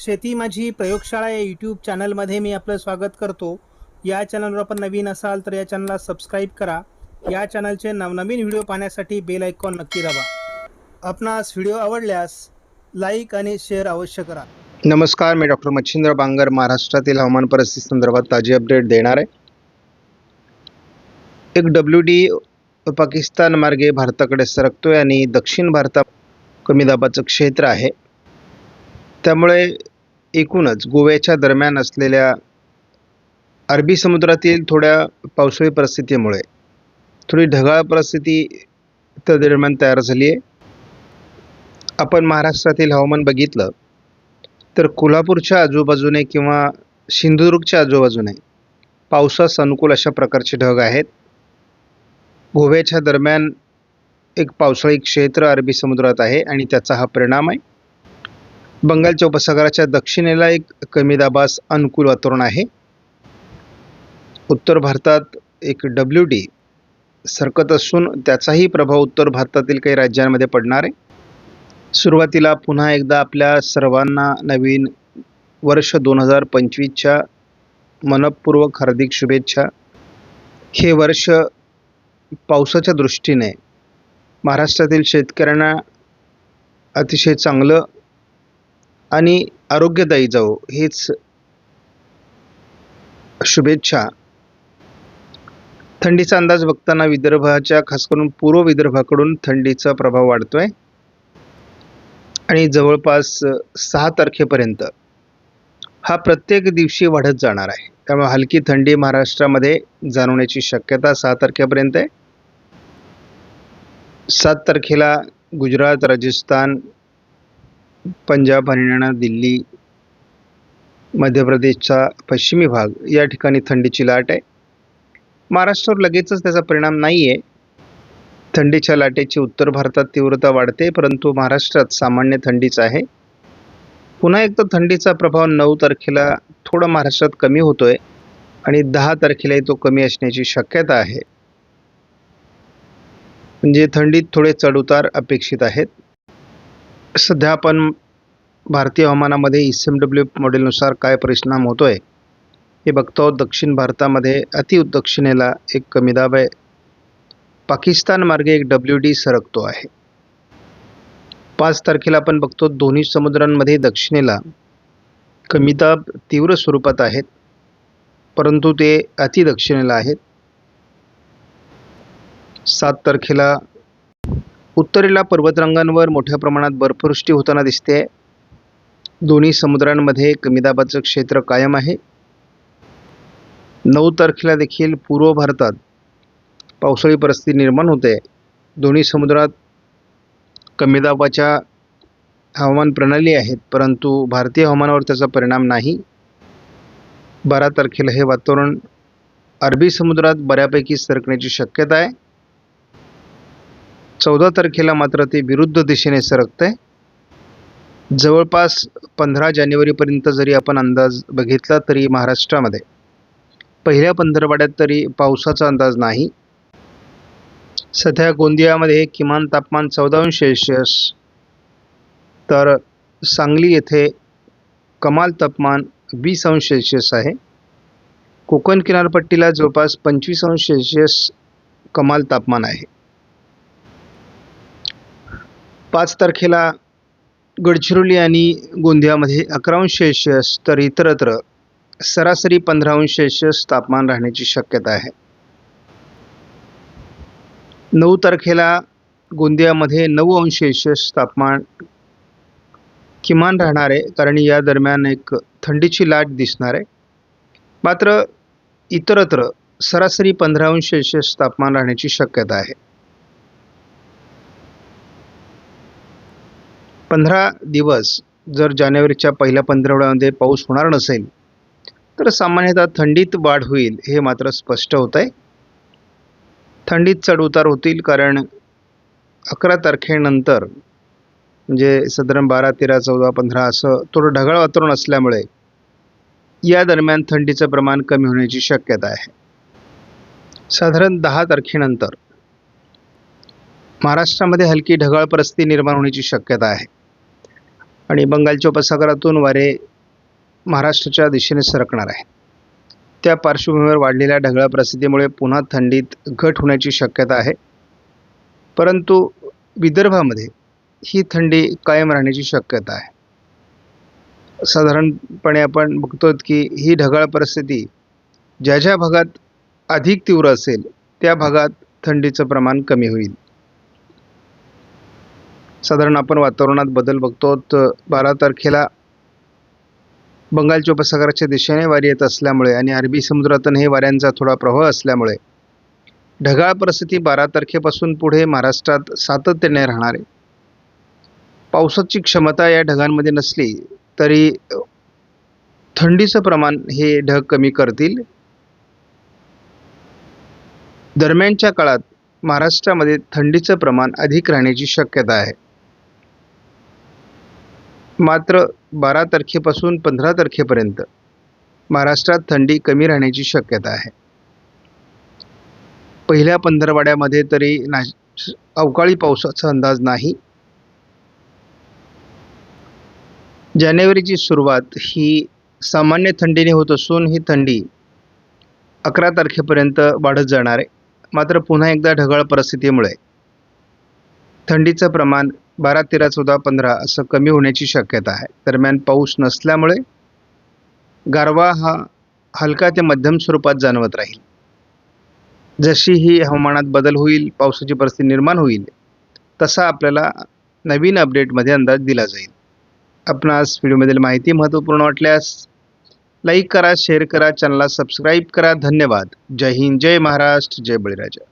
शेती माझी प्रयोगशाळा या यूट्यूब चॅनलमध्ये मी आपलं स्वागत करतो. या चॅनलवर आपण नवीन असाल तर या चॅनलला सबस्क्राईब करा. या चॅनलचे नवनवीन व्हिडिओ पाहण्यासाठी बेल आयकॉन नक्की दाबा. आपणास व्हिडिओ आवडल्यास लाईक आणि शेअर अवश्य करा. नमस्कार मी डॉक्टर मच्छिंद्र बांगर महाराष्ट्रातील हवामान परिस्थिती संदर्भात ताजी अपडेट देणार आहे. एक डब्ल्यू डी पाकिस्तान मार्गे भारताकडे सरकतोय आणि दक्षिण भारतात कमी दाबाचं क्षेत्र आहे. त्यामुळे एकूणच गोव्याच्या दरम्यान असलेल्या अरबी समुद्रातील थोड्या पावसाळी परिस्थितीमुळे थोडी ढगाळ परिस्थिती त्या दरम्यान तयार झाली आहे. आपण महाराष्ट्रातील हवामान बघितलं तर कोल्हापूरच्या आजूबाजूने किंवा सिंधुदुर्गच्या आजूबाजूने पावसास अनुकूल अशा प्रकारचे ढग आहेत. गोव्याच्या दरम्यान एक पावसाळी क्षेत्र अरबी समुद्रात आहे आणि त्याचा हा परिणाम आहे. बंगालच्या उपसागराच्या दक्षिणेला एक कमी दाबास अनुकूल वातावरण आहे. उत्तर भारतात एक डब्ल्यू डी सरकत असून त्याचाही प्रभाव उत्तर भारतातील काही राज्यांमध्ये पडणार आहे. सुरुवातीला पुन्हा एकदा आपल्या सर्वांना नवीन वर्ष दोन हजार पंचवीसच्या मनपूर्वक हार्दिक शुभेच्छा. हे वर्ष पावसाच्या दृष्टीने महाराष्ट्रातील शेतकऱ्यांना अतिशय चांगलं आणि आरोग्यदायी जावो हीच शुभेच्छा. थंडीचा अंदाज बघताना विदर्भाच्या खास करून पूर्व विदर्भाकडून थंडीचा प्रभाव वाढतोय. आणि जवळपास सहा तारखेपर्यंत हा प्रत्येक दिवशी वाढत जाणार आहे. त्यामुळे हलकी थंडी महाराष्ट्रामध्ये जाणवण्याची शक्यता सहा तारखेपर्यंत आहे. सात तारखेला गुजरात राजस्थान पंजाब हरियाणा दिल्ली मध्य प्रदेशचा पश्चिमी भाग या ठिकाणी थंडीची लाट आहे. महाराष्ट्रावर लगेचच त्याचा परिणाम नाही आहे थंडीच्या लाटेची उत्तर भारतात तीव्रता वाढते परंतु महाराष्ट्रात सामान्य थंडीच आहे. पुन्हा एकदा थंडीचा प्रभाव नऊ तारखेला थोडा महाराष्ट्रात कमी होतो आहे आणि दहा तारखेलाही तो कमी असण्याची शक्यता आहे. म्हणजे थंडीत थोडे चढउतार अपेक्षित आहेत. सध्या आपण भारतीय हवामानामध्ये ई सी एम डब्ल्यू मॉडेलनुसार काय परिणाम होतो आहे हे बघतो. दक्षिण भारतामध्ये अति दक्षिणेला एक कमी दाब आहे. पाकिस्तान मार्गे एक डब्ल्यू डी सरकतो आहे. पाच तारखेला आपण बघतो दोन्ही समुद्रांमध्ये दक्षिणेला कमी दाब तीव्र स्वरूपात आहेत परंतु ते अतिदक्षिणेला आहेत. सात तारखेला उत्तरेला पर्वतरांगांवर मोठ्या प्रमाणात बर्फवृष्टी होताना दिसते. दोन्ही समुद्रांमध्ये कमी दाबाचं क्षेत्र कायम आहे. नऊ तारखेला देखील पूर्व भारतात पावसाळी परिस्थिती निर्माण होते. दोन्ही समुद्रात कमी दाबाच्या हवामान प्रणाली आहेत परंतु भारतीय हवामानावर त्याचा परिणाम नाही. बारा तारखेला हे वातावरण अरबी समुद्रात बऱ्यापैकी सरकण्याची शक्यता आहे. चौदा तारखेला मात्र ते विरुद्ध दिशेने सरकतंय. जवळपास पंधरा जानेवारीपर्यंत जरी आपण अंदाज बघितला तरी महाराष्ट्रामध्ये पहिल्या पंधरवाड्यात तरी पावसाचा अंदाज नाही. सध्या गोंदियामध्ये किमान तापमान चौदा अंश सेल्शियस तर सांगली येथे कमाल तापमान वीस अंश सेल्शियस आहे. कोकण किनारपट्टीला जवळपास पंचवीस अंश सेल्शियस कमाल तापमान आहे. पाच तारखेला गडचिरोली आणि गोंदियामध्ये अकरा अंश सेल्शियस तर इतरत्र सरासरी पंधरा अंश सेल्शियस तापमान राहण्याची शक्यता आहे. नऊ तारखेला गोंदियामध्ये नऊ अंश सेल्शियस तापमान किमान राहणार आहे कारण या दरम्यान एक थंडीची लाट दिसणार आहे. मात्र इतरत्र सरासरी पंधरा अंश सेल्शियस तापमान राहण्याची शक्यता आहे. पंधरा दिवस जर जानेवारीच्या पहिल्या पंधरवड्यामध्ये पाऊस होणार नसेल तर सामान्यतः थंडीत वाढ होईल हे मात्र स्पष्ट होत आहे थंडीत चढउतार होतील कारण अकरा तारखेनंतर म्हणजे साधारण बारा तेरा चौदा पंधरा असं थोडं ढगाळ वातावरण असल्यामुळे या दरम्यान थंडीचं प्रमाण कमी होण्याची शक्यता आहे. साधारण दहा तारखेनंतर महाराष्ट्रामध्ये हलकी ढगाळ परिस्थिती निर्माण होण्याची शक्यता आहे. आणि बंगालच्या उपसागरातून वारे महाराष्ट्राच्या दिशेने सरकणार आहे. त्या पार्श्वभूमीवर वाढलेल्या ढगाळ परिस्थितीमुळे पुन्हा थंडीत घट होण्याची शक्यता आहे. परंतु विदर्भामध्ये ही थंडी कायम राहण्याची शक्यता आहे. साधारणपणे आपण बघतो की ही ढगाळ परिस्थिती ज्या ज्या भागात अधिक तीव्र असेल त्या भागात थंडीचं प्रमाण कमी होईल. साधारण आपण वातावरणात बदल बघतो तर बारा तारखेला बंगालच्या उपसागराच्या दिशेने वारी येत असल्यामुळे आणि अरबी समुद्रातून हे वाऱ्यांचा थोडा प्रवाह असल्यामुळे ढगाळ परिस्थिती बारा तारखेपासून पुढे महाराष्ट्रात सातत्याने राहणार आहे. पावसाची क्षमता या ढगांमध्ये नसली तरी थंडीचं प्रमाण हे ढग कमी करतील. दरम्यानच्या काळात महाराष्ट्रामध्ये थंडीचं प्रमाण अधिक राहण्याची शक्यता आहे. मात्र बारा तारखेपासून पंधरा तारखेपर्यंत महाराष्ट्रात थंडी कमी राहण्याची शक्यता आहे. पहिल्या पंधरवाड्यामध्ये तरी ना अवकाळी पावसाचा अंदाज नाही. जानेवारीची सुरुवात ही सामान्य थंडीने होत असून ही थंडी अकरा तारखेपर्यंत वाढत जाणार आहे. मात्र पुन्हा एकदा ढगाळ परिस्थितीमुळे थंडीचं प्रमाण बारा तेरा चौदा पंधरा असं कमी होण्याची शक्यता आहे. दरम्यान पाऊस नसल्यामुळे गारवा हा हलका ते मध्यम स्वरूपात जाणवत राहील. जशी ही हवामानात बदल होईल पावसाची परिस्थिती निर्माण होईल तसा आपल्याला नवीन अपडेटमध्ये अंदाज दिला जाईल. आपणास व्हिडिओमधील माहिती महत्त्वपूर्ण वाटल्यास लाईक करा शेअर करा चॅनलला सबस्क्राईब करा. धन्यवाद. जय हिंद जय महाराष्ट्र जय बळीराजा.